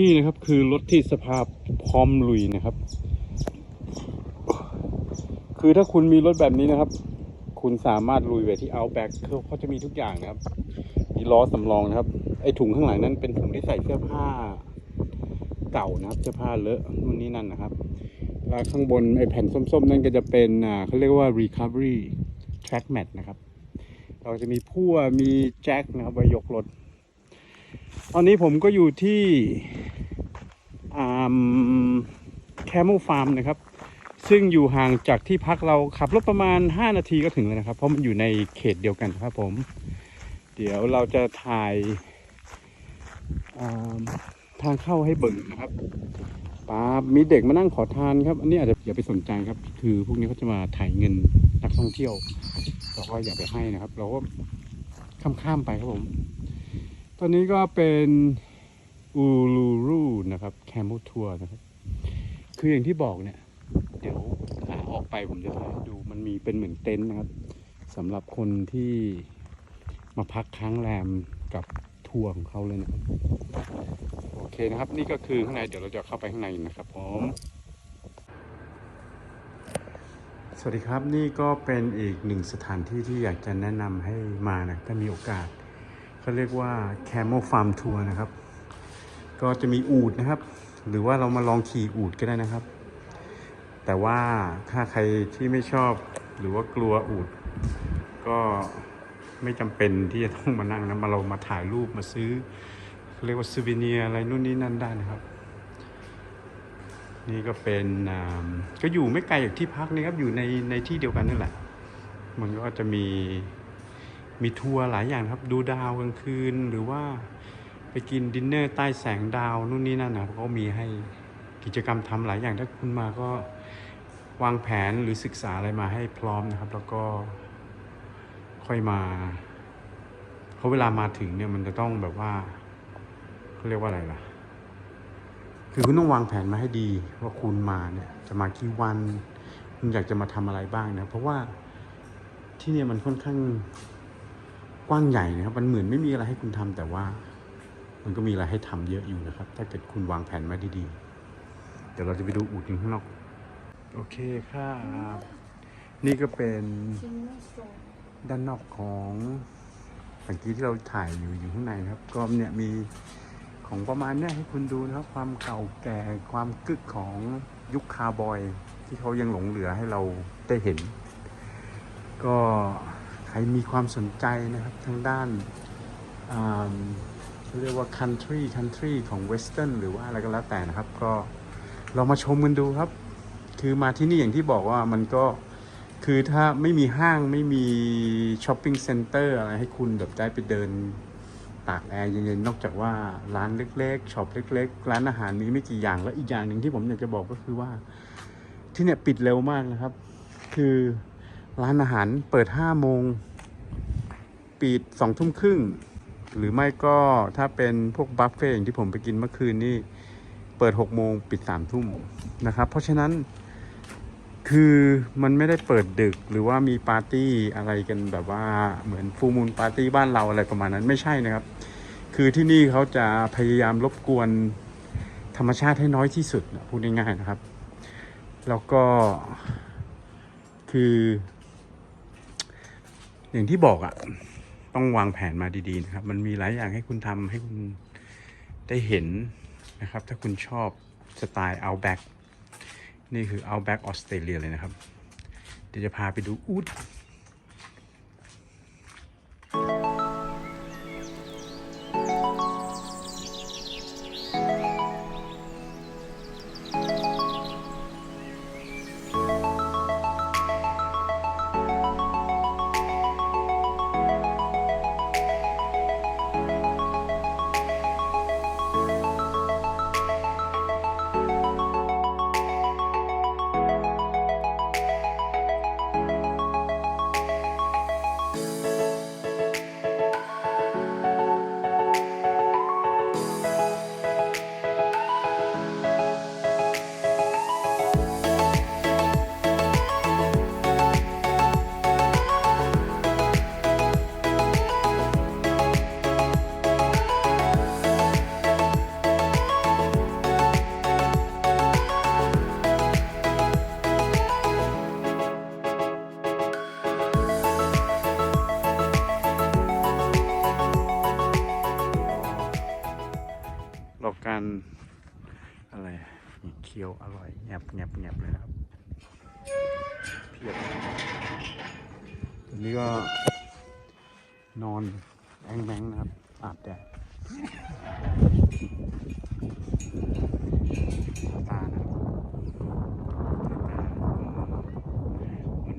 นี่นะครับคือรถที่สภาพพร้อมลุยนะครับ คือถ้าคุณมีรถแบบนี้นะครับ คุณสามารถลุยไปที่ Outback เขาจะมีทุกอย่างนะครับ มีล้อสำรองนะครับ ไอถุงข้างหลังนั้นเป็นถุงที่ใส่เสื้อผ้าเก่านะครับ เสื้อผ้าเลอะนู่นนี่นั่นนะครับแล้วข้างบนไอแผ่นส้มๆ นั่นก็จะเป็นอ่าเขาเรียกว่า recovery track mat นะครับ เราจะมีพั่วมีแจ็คนะครับไว้ยกรถ ตอนนี้ผมก็อยู่ที่อ่า Camel Farm นะครับ ซึ่งอยู่ห่างจากที่พักเราขับรถประมาณ 5 นาทีก็ถึงแล้วนะครับ เพราะมันอยู่ในเขตเดียวกันครับผม เดี๋ยวเราจะถ่ายาทางเข้าให้เบิ่งนะครับป้ามีเด็กมานั่งขอทานครับ อันนี้อาจจะอย่าไปสนใจครับ คือพวกนี้เขาจะมาถ่ายเงินนักท่องเที่ยวเราก็อย่าไปให้นะครับ เราก็ข้ามๆไปครับผม ตอนนี้ก็เป็นอูลูรูนะครับแคม e ทัวร์นะครับ คืออย่างที่บอกเนี่ย เดี๋ยวขาออกไปผมจะถ่ายให้ดูมันมีเป็นเหมือนเต็นท์นะครับสำหรับคนที่มาพักค้างแรมกับทัวร์ของเขาเลยนะครับ โอเคนะครับ นี่ก็คือข้างในเดี๋ยวเราจะเข้าไปข้างในนะครับผมสวัสดีครับนี่ก็เป็นอีกหนึ่งสถานที่ที่อยากจะแนะนำให้มานะถ้ามีโอกาส เขาเรียกว่า Camel Farm Tour นะครับ ก็จะมีอูดนะครับ หรือว่าเรามาลองขี่อูดก็ได้นะครับ แต่ว่าถ้าใครที่ไม่ชอบหรือว่ากลัวอูด ก็ไม่จำเป็นที่จะต้องมานั่งนะมาเรามาถ่ายรูปมาซื้อเขาเรียกว่าซูวิเนียอะไรนู่นนี่นั่นได้นะครับ นี่ก็เป็นก็อยู่ไม่ไกลจากที่พักนี่ครับอยู่ในในที่เดียวกันนั่นแหละ มันก็จะมี มีทัวร์หลายอย่างครับ ดูดาวกลางคืนหรือว่าไปกินดินเนอร์ใต้แสงดาวนู่นนี่นั่นนะครับเขามีให้กิจกรรมทำหลายอย่างถ้าคุณมาก็วางแผนหรือศึกษาอะไรมาให้พร้อมนะครับ แล้วก็ค่อยมาเพราะเวลามาถึงเนี่ยมันจะต้องแบบว่าเขาเรียกว่าอะไรล่ะ คือคุณต้องวางแผนมาให้ดีว่าคุณมาเนี่ยจะมากี่วัน คุณอยากจะมาทำอะไรบ้างนะเพราะว่าที่เนี่ยมันค่อนข้าง กว้างใหญ่นะครับ มันเหมือนไม่มีอะไรให้คุณทำแต่ว่า มันก็มีอะไรให้ทำเยอะอยู่นะครับ ถ้าเกิดคุณวางแผนมาดีๆ เดี๋ยวเราจะไปดูอูดอยู่ข้างนอก โอเคครับ นี่ก็เป็นด้านนอกของเมื่อกี้ที่เราถ่ายอยู่อยู่ข้างในนะครับ ก็เนี่ยมีของประมาณนี้ให้คุณดูนะครับ ความเก่าแก่ความกึกของยุคคาร์บอย ที่เขายังหลงเหลือให้เราได้เห็น ก็ รมีความสนใจนะครับทางด้านเขาเรียกว่า country country ของ western หรือว่าอะไรก็แล้วแต่นะครับ ก็ลองมาชมกันดูครับ คือมาที่นี่อย่างที่บอกว่ามันก็คือถ้าไม่มีห้างไม่มีช้อปปิ้งเซ็นเตอร์อะไรให้คุณแบบได้ไปเดินตากแอร์เย็นๆ นอกจากว่าร้านเล็กๆช็อปเล็ก ๆ ร้านอาหารมีไม่กี่อย่างแล้วอีกอย่างหนึ่งที่ผมอยากจะบอกก็คือว่าที่เนี่ยปิดเร็วมากนะครับ คือ ร้านอาหารเปิดห้าโมงปิดสองทุ่มครึ่ง หรือไม่ก็ถ้าเป็นพวกบัฟเฟ่อย่างที่ผมไปกินเมื่อคืนนี่เปิดหกโมงปิดสามทุ่มนะครับ เพราะฉะนั้นคือมันไม่ได้เปิดดึกหรือว่ามีปาร์ตี้อะไรกันแบบว่าเหมือนฟูมูลปาร์ตี้บ้านเราอะไรประมาณนั้นไม่ใช่นะครับ คือที่นี่เขาจะพยายามรบกวนธรรมชาติให้น้อยที่สุดพูดง่ายๆนะครับ แล้วก็คือ อย่างที่บอกอะ่ะ ต้องวางแผนมาดีๆนะครับ มันมีหลายอย่างให้คุณทำให้คุณได้เห็นนะครับ ถ้าคุณชอบสไตล์ Outback นี่คือ Outback ออสเตรเลียเลยนะครับ เดี๋ยวจะพาไปดูอูด นี่เคี้ยวอร่อยแงบแงบแงบเลยครับเพียบตอนนี้ก็นอนแองแมงนะครับอาบแดดตานะครับ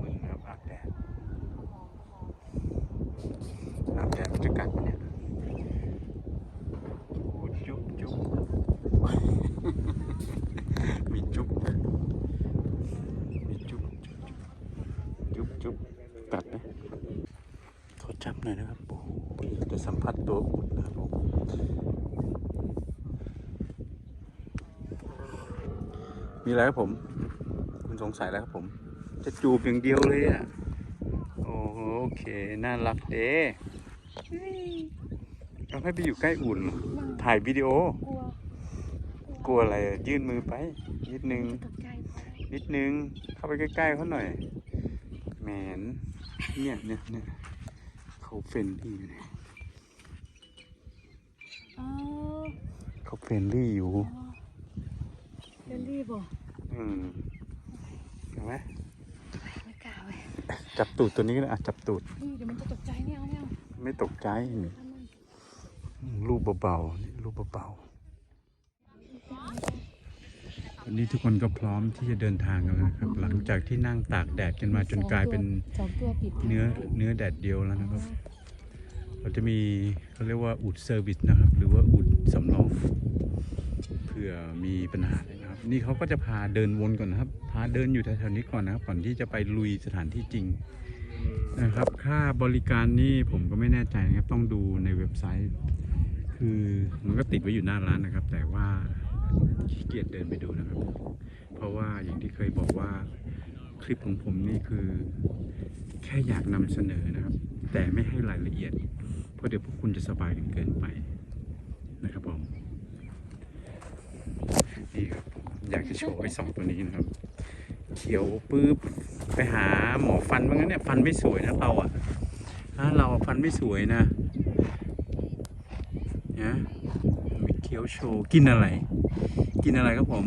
มึนนะครับอาบแดดอาบแดดจะกัดเนี่ยโอ้จุ๊บจุ๊บ มีจุ๊บด้วยมีจุ๊บจุ๊บจุ๊บจุ๊บกัดไหมขอจับหน่อยนะครับโอ้โหจะสัมผัส ตัวอุ่นนะครับผมมีอะไรครับผม คุณสงสัยแล้วครับผม จะจูบอย่างเดียวเลยอะโอ้โหโอเค น่ารักเด้เอาให้ไปอยู่ใกล้อุ่น ถ่ายวิดีโอ กลัวกลัวอะไรอะยื่นมือไป นิดนึงตกใจนิดนึง เข้าไปใกล้ๆเขาหน่อยแหมนเนี่ยเนี่ยเนี่ยเขาเฟรนลี่อยู่เนี่ย อ๋อ เขาเฟรนลี่อยู่เดลลี่บอกอืมเห็นไหมไม่กล้าเว้ยจับตูดตัวนี้ก็ได้อะจับตูดนี่เดี๋ยวมันจะตกใจไม่เอาไม่เอาไม่ตกใจทำไมอืมรูปเบาๆนี่รูปเบาๆวันนี้ทุกคนก็พร้อมที่จะเดินทางกันแล้วนะครับ หลังจากที่นั่งตากแดดกันมาจนกลายเป็นสองตัวปิดเนื้อเนื้อแดดเดียวแล้วนะครับ เราจะมีเขาเรียกว่าอุดเซอร์วิสนะครับ หรือว่าอุด สำรองเผื่อมีปัญหานะครับ นี่เขาก็จะพาเดินวนก่อนนะครับ พาเดินอยู่แถวๆนี้ก่อนนะครับ ก่อนที่จะไปลุยสถานที่จริงนะครับ ค่าบริการนี่ผมก็ไม่แน่ใจนะครับ ต้องดูในเว็บไซต์ คือมันก็ติดไว้อยู่หน้าร้านนะครับ แต่ว่าขี้เกียจเดินไปดูนะครับ เพราะว่าอย่างที่เคยบอกว่าคลิปของผมนี่คือ แค่อยากนำเสนอนะครับ แต่ไม่ให้รายละเอียด เพราะเดี๋ยวพวกคุณจะสบายกันเกินไป นะครับผมนี่ครับอยากจะโชว์ไอ้สองตัวนี้นะครับ เขียวปุ๊บไปหาหมอฟันบ้างนะเนี่ยฟันไม่สวยนะเราอะถ้าเราฟันไม่สวยนะนะมีเคี้ยวโชว์กินอะไร กินอะไรครับผม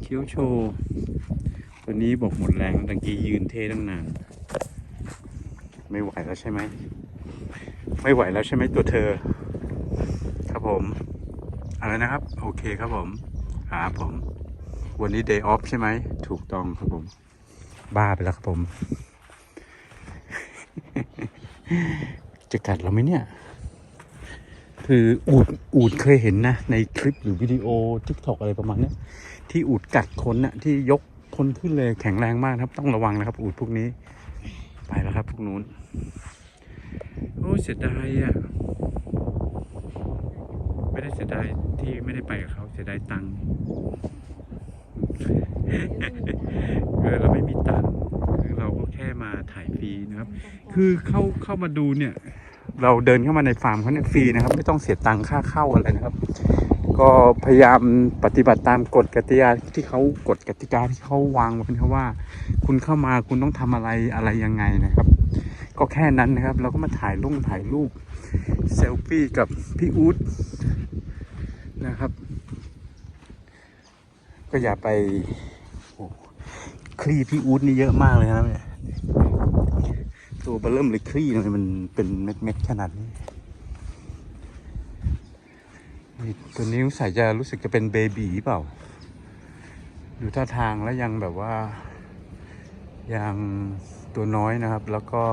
เคี้ยวโชว์ตัวนี้บอกหมดแรงตั้งกี้ยืนเทตั้งนานไม่ไหวแล้วใช่ไหม ไม่ไหวแล้วใช่ไหมตัวเธอ ผมอะไรนะครับ โอเคครับผมครับผม วันนี้ day off ใช่ไหม ถูกต้องครับผม บ้าไปแล้วครับผม จะกัดเราไหมเนี่ย คืออูดอูดเคยเห็นนะ ในคลิปหรือวิดีโอทิกตอกอะไรประมาณนี้ที่อูดกัดคนน่ะที่ยกคนขึ้นเลยแข็งแรงมากครับ ต้องระวังนะครับ อูดพวกนี้ ไปแล้วครับ พวกนู้น โอ้เสียดายอะ ไม่ได้เสียดายที่ไม่ได้ไปกับเขาเสียดายตังค์เออเราไม่มีตังค์คือเราก็แค่มาถ่ายฟรีนะครับ คือเข้าเข้ามาดูเนี่ย เราเดินเข้ามาในฟาร์มเขาเนี่ยฟรีนะครับ ไม่ต้องเสียตังค่าเข้าอะไรนะครับ ก็พยายามปฏิบัติตามกฎกติกาที่เขากฎกติกาที่เขาวางมาเป็นครับว่า คุณเข้ามาคุณต้องทำอะไรอะไรยังไงนะครับ ก็แค่นั้นนะครับ เราก็มาถ่ายลงถ่ายรูปเซลฟี่กับพี่อู๊ด นะครับ ก็อย่าไปคลี่พี่อู๊ดนี่เยอะมากเลยนะเนี่ยตัวเบลเริ่มเลยคลี่ทำไมมันเป็นเม็ดๆขนาดนี้ตัวนี้ใส่จะรู้สึกจะเป็นเบบีเปล่า ดูท่าทางแล้วยังแบบว่า ยังตัวน้อยนะครับ แล้วก็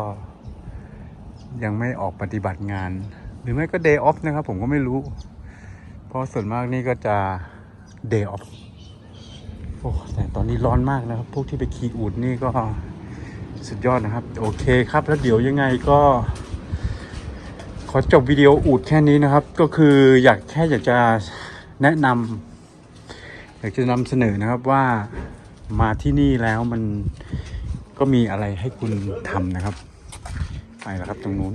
ยังไม่ออกปฏิบัติงาน หรือไม่ก็ day off นะครับ ผมก็ไม่รู้ เพราะส่วนมากนี่ก็จะ day off โอ้แต่ตอนนี้ร้อนมากนะครับ พวกที่ไปขี่อูดนี่ก็สุดยอดนะครับ โอเคครับ แล้วเดี๋ยวยังไงก็ ขอจบวิดีโออูดแค่นี้นะครับ ก็คืออยากแค่อยากจะแนะนำอยากจะนำเสนอนะครับว่ามาที่นี่แล้วมันก็มีอะไรให้คุณทำนะครับ ไปแล้วครับตรงนู้น